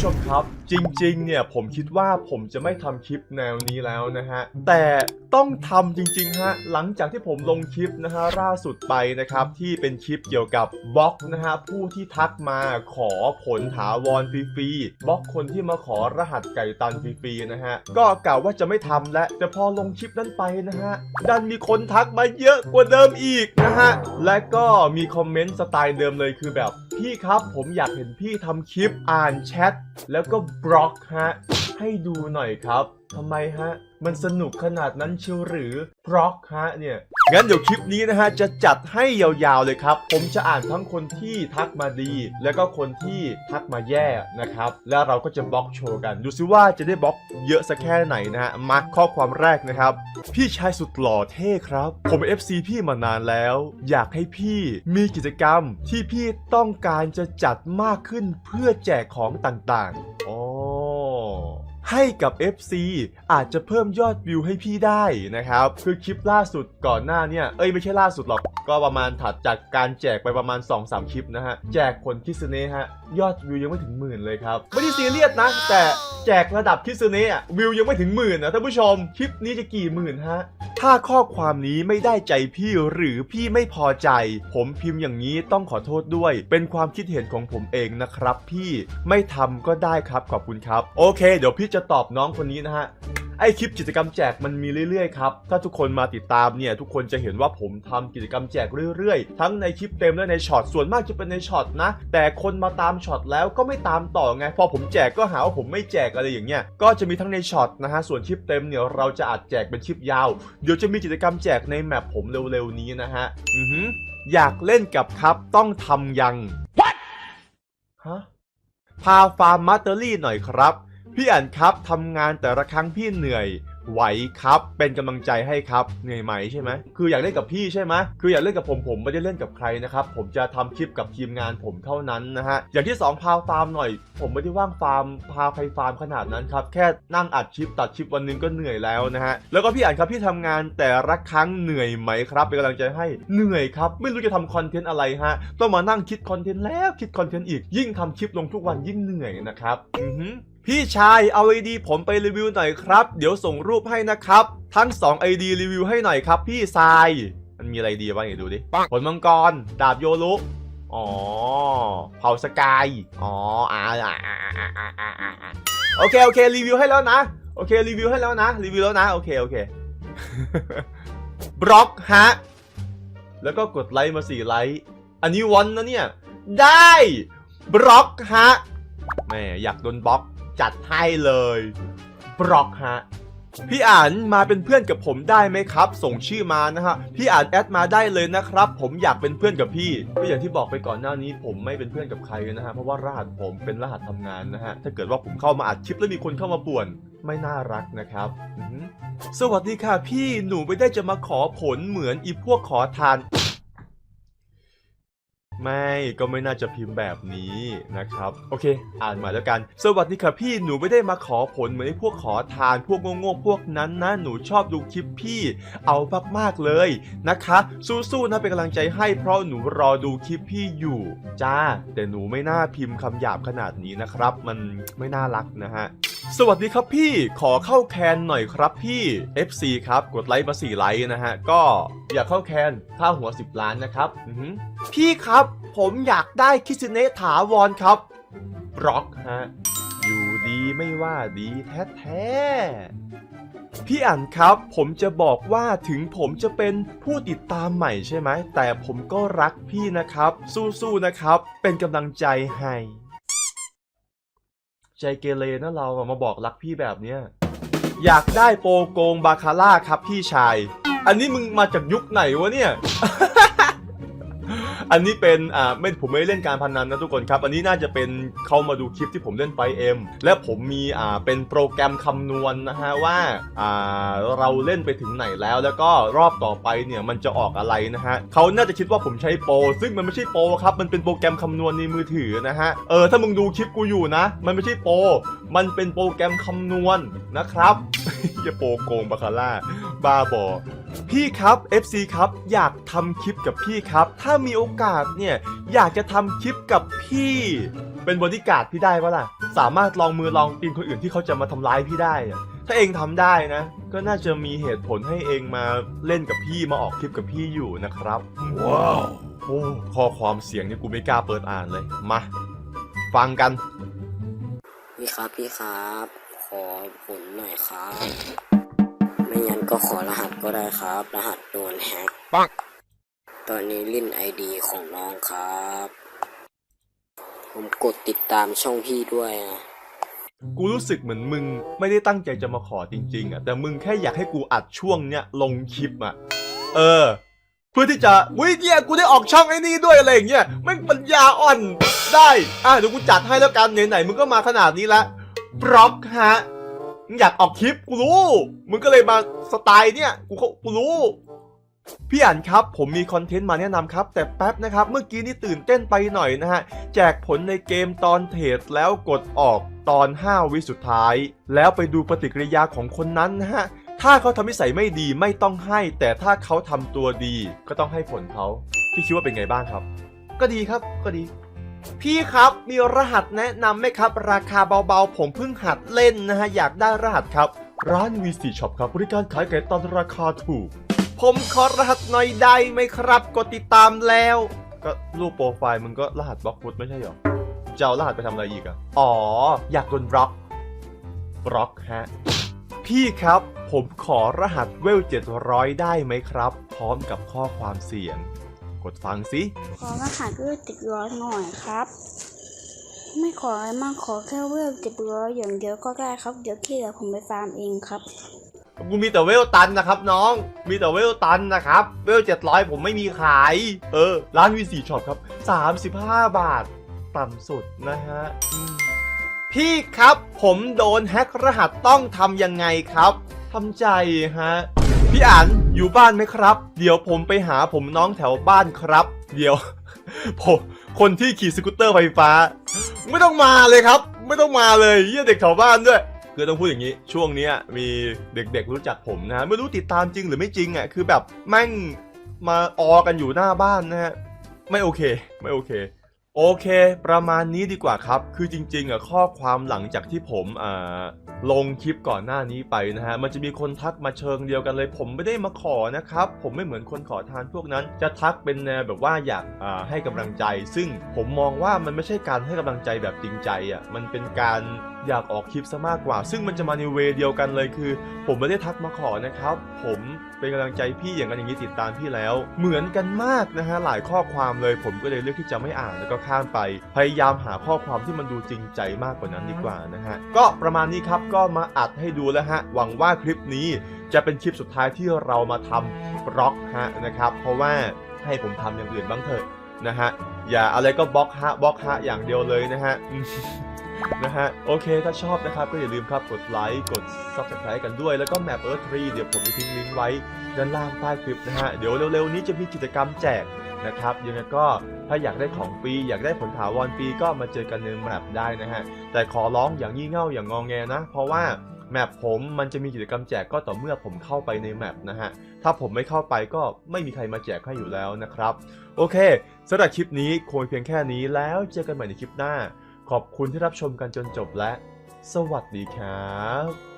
ผู้ชมครับ จริงๆ เนี่ยผมคิดว่าผมจะไม่ทำคลิปแนวนี้แล้วนะฮะ แต่ต้องทำจริงๆ ฮะ หลังจากที่ผมลงคลิปนะฮะล่าสุดไปนะครับ ที่เป็นคลิปเกี่ยวกับบล็อกนะฮะ ผู้ที่ทักมาขอผลถาวรฟรีๆบล็อกคนที่มาขอรหัสไก่ตันฟรีๆ นะฮะ ก็กล่าวว่าจะไม่ทำและแต่พอลงคลิปนั้นไปนะฮะ ดันมีคนทักมาเยอะกว่าเดิมอีกนะฮะ และก็มีคอมเมนต์สไตล์เดิมเลยคือแบบ พี่ครับ ผมอยากเห็นพี่ทำคลิปอ่านแชทแล้วก็บล็อกฮะ ให้ดูหน่อยครับทำไมฮะ มันสนุกขนาดนั้นเชียวหรือบล็อกฮะเนี่ย งั้นเดี๋ยวคลิปนี้นะฮะ จะจัดให้ยาวๆเลยครับ ผมจะอ่านทั้งคนที่ทักมาดี แล้วก็คนที่ทักมาแย่นะครับ แล้วเราก็จะบล็อกโชว์กัน ดูซิว่าจะได้บล็อกเยอะสักแค่ไหนนะฮะ มาข้อความแรกนะครับ พี่ชายสุดหล่อเท่ครับ ผมเป็น FC พี่มานานแล้ว อยากให้พี่มีกิจกรรมที่พี่ต้องการจะจัดมากขึ้นเพื่อแจกของต่างๆ ให้กับ FC อาจจะเพิ่มยอดวิวให้พี่ได้นะครับ คือคลิปล่าสุดก่อนหน้าเนี่ย เอ้ยไม่ใช่ล่าสุดหรอก ก็ประมาณถัดจากการแจกไปประมาณ 2-3 คลิปนะฮะ แจกคนคิสเน่ฮะ ยอดวิวยังไม่ถึงหมื่นเลยครับ ไม่ได้ซีเรียสนะ แต่แจกระดับคิสเนะวิวยังไม่ถึงหมื่นนะท่านผู้ชม คลิปนี้จะกี่หมื่นฮะ ถ้าข้อความนี้ไม่ได้ใจพี่หรือพี่ไม่พอใจ ผมพิมพ์อย่างนี้ต้องขอโทษด้วย เป็นความคิดเห็นของผมเองนะครับ พี่ไม่ทำก็ได้ครับขอบคุณครับ โอเค เดี๋ยวพี่จะตอบน้องคนนี้นะฮะ ไอคลิปกิจกรรมแจกมันมีเรื่อยๆครับ ถ้าทุกคนมาติดตามเนี่ยทุกคนจะเห็นว่าผมทำกิจกรรมแจกเรื่อยๆ ทั้งในคลิปเต็มและในช็อต ส่วนมากจะเป็นในช็อตนะ แต่คนมาตามช็อตแล้วก็ไม่ตามต่อไง พอผมแจกก็หาว่าผมไม่แจกอะไรอย่างเงี้ย ก็จะมีทั้งในช็อตนะฮะ ส่วนคลิปเต็มเนี่ยเราจะอัดแจกเป็นคลิปยาว เดี๋ยวจะมีกิจกรรมแจกในแมปผมเร็วๆนี้นะฮะ อือหืออยากเล่นกับครับต้องทำยังฮะ พาฟาร์มมาสเตอรี่หน่อยครับ พี่อ่านครับทำงานแต่ละครั้งพี่เหนื่อยไหวครับเป็นกำลังใจให้ครับเหนื่อยไหมใช่ไหมคืออยากเล่นกับพี่ใช่ไหมคืออยากเล่นกับผมผมไม่ได้เล่นกับใครนะครับผมจะทำคลิปกับทีมงานผมเท่านั้นนะฮะอย่างที่สองพาฟาร์มหน่อย ผมไม่ได้ว่างฟาร์มพาใครฟาร์มขนาดนั้นครับแค่นั่งอัดคลิปตัดคลิปวันนึงก็เหนื่อยแล้วนะฮะแล้วก็พี่อ่านครับพี่ทำงานแต่ละครั้งเหนื่อยไหมครับเป็นกำลังใจให้เหนื่อยครับไม่รู้จะทำคอนเทนต์อะไรฮะต้องมานั่งคิดคอนเทนต์แล้วคิดคอนเทนต์อีกยิ่งทำคลิปลงทุกวันยิ่งเหนื่อยนะครับอือหือ พี่ชายเอาไอดีผมไปรีวิวหน่อยครับ เดี๋ยวส่งรูปให้นะครับ ทั้ง2 ID รีวิวให้หน่อยครับ พี่ชาย มันมีอะไรดีบ้างเดี๋ยวดูดิผลมังกร ดาบโยรุอ๋อเผาสกาย อ๋ออ่าอ่าอ่าอ่าอ่าอ่าอ่าโอเค โอเค รีวิวให้แล้วนะ โอเค รีวิวให้แล้วนะ รีวิวแล้วนะ โอเค โอเค บล็อกฮะ แล้วก็กดไลค์มาสี่ไลค์ อันนี้วันนะเนี่ย ได้ บล็อกฮะ แม่อยากโดนบล็อก จัดให้เลยบล็อกฮะพี่อ่านมาเป็นเพื่อนกับผมได้ไหมครับ ส่งชื่อมานะฮะพี่อ่านแอดมาได้เลยนะครับ ผมอยากเป็นเพื่อนกับพี่ก็อย่างที่บอกไปก่อนหน้านี้ ผมไม่เป็นเพื่อนกับใครนะฮะเพราะว่ารหัสผมเป็นรหัสทำงานนะฮะถ้าเกิดว่าผมเข้ามาอัดคลิปแล้วมีคนเข้ามาป่วน ไม่น่ารักนะครับสวัสดีค่ะพี่หนูไม่ได้จะมาขอผลเหมือนอีพวกขอทาน ไม่ก็ไม่น่าจะพิมพ์แบบนี้นะครับโอเค อ่านมาแล้วกัน สวัสดีค่ะพี่หนูไม่ได้มาขอผลเหมือนไอ้พวกขอทาน พวกโง่ๆพวกนั้นนะหนูชอบดูคลิปพี่เอามากๆเลยนะคะ สู้ๆนะเป็นกำลังใจให้เพราะหนูรอดูคลิปพี่อยู่จ้า แต่หนูไม่น่าพิมพ์คำหยาบขนาดนี้นะครับ มันไม่น่ารักนะฮะ สวัสดีครับพี่ขอเข้าแคนหน่อยครับพี่ FC ครับกดไลค์มา4ไลค์นะฮะ ก็อยากเข้าแคนค่าหัว 10 ล้านนะครับพี่ครับผมอยากได้คิสเนะถาวรครับบล็อกฮะ อยู่ดีไม่ว่าดีแท้ๆพี่อั๋นครับ ผมจะบอกว่าถึงผมจะเป็นผู้ติดตามใหม่ใช่ไหม แต่ผมก็รักพี่นะครับ สู้ๆนะครับ เป็นกำลังใจให้ ใจเกเรนะเราอะมาบอกรักพี่แบบเนี้ยอยากได้โปโกงบาคาร่าครับพี่ชาย อันนี้มึงมาจากยุคไหนวะเนี่ย อันนี้เป็นอ่าไม่ผมไม่ได้เล่นการพนันนะทุกคนครับ อันนี้น่าจะเป็นเขามาดูคลิปที่ผมเล่นไฟเอ็มและผมมีอ่าเป็นโปรแกรมคำนวณนะฮะว่าอ่าเราเล่นไปถึงไหนแล้ว แล้วก็รอบต่อไปเนี่ยมันจะออกอะไรนะฮะเขาน่าจะคิดว่าผมใช้โปรซึ่งมันไม่ใช่โปรครับมันเป็นโปรแกรมคำนวณในมือถือนะฮะเออถ้ามึงดูคลิปกูอยู่นะ มันไม่ใช่โปรมันเป็นโปรแกรมคำนวณนะครับอย่าโปรโกงบาคาร่าบ้าบอ พี่ครับ FC ครับอยากทำคลิปกับพี่ครับ ถ้ามีโอกาสเนี่ยอยากจะทำคลิปกับพี่ เป็นบริการดพี่ได้ปะล่ะ สามารถลองมือลองตีนคนอื่นที่เขาจะมาทำร้ายพี่ได้อะถ้าเองทำได้นะ ก็น่าจะมีเหตุผลให้เองมาเล่นกับพี่มาออกคลิปกับพี่อยู่นะครับว้าวโอ้ข้อความเสียงนี่กูไม่กล้าเปิดอ่านเลยมาฟังกัน พี่ครับพี่ครับ ขอผลหน่อยครับ ไม่งั้นก็ขอรหัสก็ได้ครับ รหัสโดนแฮกปังตอนนี้ลิ้นไอดีของน้องครับ ผมกดติดตามช่องพี่ด้วยอะกูรู้สึกเหมือนมึงไม่ได้ตั้งใจจะมาขอจริงๆอะแต่มึงแค่อยากให้กูอัดช่วงเนี้ยลงคลิปอะ เออ เพื่อที่จะวิเนี่ยกูได้ออกช่องไอ้นี่ด้วยอะไรอย่างเงี้ยแม่งปัญญาอ่อนได้ อะเดี๋ยวกูจัดให้แล้วกันไหนๆมึงก็มาขนาดนี้ละบล็อกฮะ มึงอยากออกคลิปกูรู้ มึงก็เลยมาสไตล์เนี่ยกูกูรู้พี่อ่านครับ ผมมีคอนเทนต์มาแนะนำครับ แต่แป๊บนะครับ เมื่อกี้นี่ตื่นเต้นไปหน่อยนะฮะ แจกผลในเกมตอนเทรดแล้วกดออกตอน 5 วิสุดท้าย แล้วไปดูปฏิกิริยาของคนนั้นนะฮะ ถ้าเขาทำนิสัยไม่ดีไม่ต้องให้ แต่ถ้าเขาทำตัวดีก็ต้องให้ผลเขา พี่คิดว่าเป็นไงบ้างครับ ก็ดีครับก็ดี พี่ครับมีรหัสแนะนำไหมครับ ราคาเบาๆ ผมเพิ่งหัดเล่นนะฮะ อยากได้รหัสครับ ร้าน VC Shop ครับบริการขายไก่ตอนราคาถูก ผมขอรหัสหน่อยได้ไหมครับกดติดตามแล้ว ก็รูปโปรไฟล์มึงก็รหัสบล็อกฟุตไม่ใช่เหรอจะเอารหัสไปทำอะไรอีกอะอ๋อ อยากโดนบล็อกบล็อกฮะพี่ครับผมขอรหัสเวล700 ได้ไหมครับ พร้อมกับข้อความเสียง กดฟังสิขอรหัสเวลติดร้อยหน่อยครับ ไม่ขออะไรมากขอแค่เวลติดร้อยอย่างเดียวก็ได้ครับ เดี๋ยวที่เหลือผมไปฟาร์มเองครับกูมีแต่เวลตันนะครับน้อง มีแต่เวลตันนะครับ เวล700ผมไม่มีขาย เออ ร้าน V4 Shop ครับ35บาท ต่ำสุดนะฮะอืมพี่ครับผมโดนแฮ็กรหัสต้องทำยังไงครับทำใจฮะ พี่อัน อยู่บ้านไหมครับ เดี๋ยวผมไปหาผมน้องแถวบ้านครับ เดี๋ยวผมคนที่ขี่สกูตเตอร์ไฟฟ้า ไม่ต้องมาเลยครับ ไม่ต้องมาเลยเยี่ยเด็กแถวบ้านด้วยคือต้องพูดอย่างนี้ ช่วงนี้มีเด็กๆรู้จักผมนะไม่รู้ติดตามจริงหรือไม่จริงอะคือแบบแม่งมาออกันอยู่หน้าบ้านนะฮะไม่โอเค ไม่โอเค โอเค ประมาณนี้ดีกว่าครับ คือจริงๆอะข้อความหลังจากที่ผมอ่าลงคลิปก่อนหน้านี้ไปนะฮะ มันจะมีคนทักมาเชิงเดียวกันเลย ผมไม่ได้มาขอนะครับ ผมไม่เหมือนคนขอทานพวกนั้น จะทักเป็นแนวแบบว่าอยากอ่าให้กำลังใจ ซึ่งผมมองว่ามันไม่ใช่การให้กำลังใจแบบจริงใจอะ มันเป็นการอยากออกคลิปซะมากกว่า ซึ่งมันจะมาในเวเดียวกันเลยคือ ผมไม่ได้ทักมาขอนะครับ ผมเป็นกำลังใจพี่อย่างนั้นอย่างนี้ติดตามพี่แล้ว เหมือนกันมากนะฮะหลายข้อความเลย ผมก็เลยเลือกที่จะไม่อ่านแล้วก็ข้ามไป พยายามหาข้อความที่มันดูจริงใจมากกว่านั้นดีกว่านะฮะ ก็ประมาณนี้ครับก็มาอัดให้ดูแล้วฮะ หวังว่าคลิปนี้จะเป็นคลิปสุดท้ายที่เรามาทำบล็อกฮะนะครับ เพราะว่าให้ผมทำอย่างอื่นบ้างเถอะนะฮะ อย่าอะไรก็บล็อกฮะบล็อกฮะอย่างเดียวเลยนะฮะนะฮะโอเคถ้าชอบนะครับก็อย่าลืมครับกดไลค์กด subscribe กันด้วย แล้วก็ Map Earth 3 เดี๋ยวผมจะทิ้งลิงก์ไว้ด้านล่างใต้คลิปนะฮะ เดี๋ยวเร็วๆนี้จะมีกิจกรรมแจก นะครับยังไงก็ถ้าอยากได้ของฟรีอยากได้ผลถาวรฟรีก็มาเจอกันในแมปได้นะฮะแต่ขอร้องอย่างงี่เง่าอย่างงองแงนะ เพราะว่าแมปผมมันจะมีกิจกรรมแจกก็ต่อเมื่อผมเข้าไปในแมปนะฮะ ถ้าผมไม่เข้าไปก็ไม่มีใครมาแจกให้อยู่แล้วนะครับ โอเคสำหรับคลิปนี้คงเพียงแค่นี้แล้วเจอกันใหม่ในคลิปหน้า ขอบคุณที่รับชมกันจนจบและ สวัสดีครับ